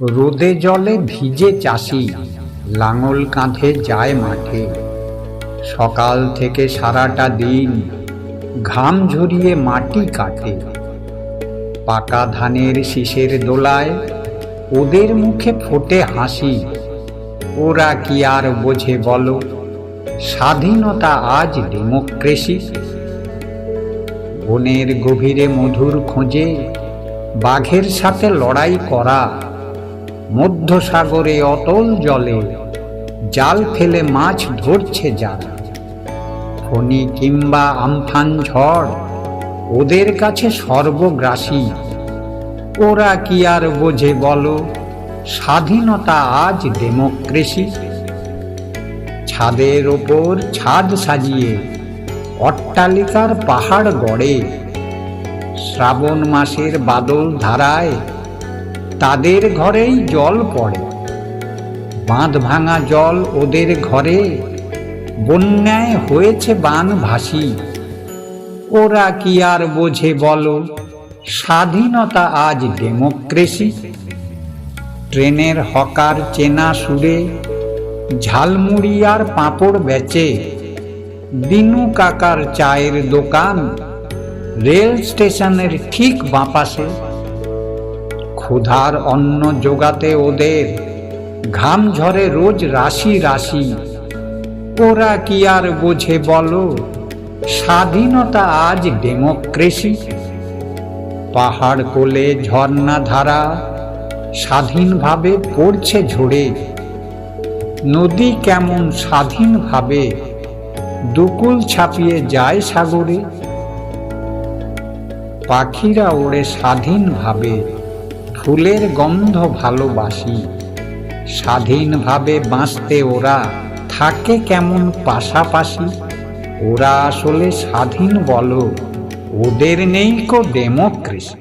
রোদে জলে ভিজে চাষি, লাঙল কাঁধে যায় মাঠে। সকাল থেকে সারাটা দিন ঘাম ঝরিয়ে মাটি কাটে। পাকা ধানের শীষের দোলায় ওদের মুখে ফোটে হাসি। ওরা কি আর বোঝে বলো, স্বাধীনতা আজ ডেমোক্রেসি। বনের গভীরে মধুর খোঁজে বাঘের সাথে লড়াই করা মধ্য সাগরে অতল জলে, জাল ফেলে মাছ ধরছে যারা। ফণি কিংবা আমফান ঝড়, ওদের কাছে সর্বগ্রাসী। ওরা কি আর বোঝে বলো, স্বাধীনতা আজ ডেমোক্রেসি। ছাদের ওপর ছাদ সাজিয়ে, অট্টালিকার পাহাড় গড়ে। শ্রাবণ মাসের বাদল ধারায় তাদের ঘরেই জল পড়ে। বাঁধ ভাঙা জল ওদের ঘরে। বন্যায় হয়েছে বান ভাসি। ওরা কি আর বোঝে বলো? স্বাধীনতা আজ ডেমোক্রেসি। ট্রেনের হকার চেনা সুরে ঝালমুড়ি আর পাঁপড় বেচে। দিনু কাকার চায়ের দোকান। রেল স্টেশনের ঠিক বাঁপাশে। ক্ষুধার অন্ন জোগাতে ওদের। ঘাম ঝরে রোজ রাশি রাশি। ওরা কি আর বোঝে বলো? স্বাধীনতা আজ ডেমোক্রেসি। পাহাড় কোলে ঝর্ণা ধারা স্বাধীনভাবে পড়ছে ঝরে নদী কেমন স্বাধীনভাবে দুকুল ছাপিয়ে যায় সাগরে। পাখিরা ওড়ে স্বাধীনভাবে। ফুলের গন্ধ ভালোবাসি। স্বাধীনভাবে বাঁচতে ওরা থাকে কেমন পাশাপাশি? ওরা আসলে স্বাধীন বলো, ওদের নেই কো ডেমোক্রেসি।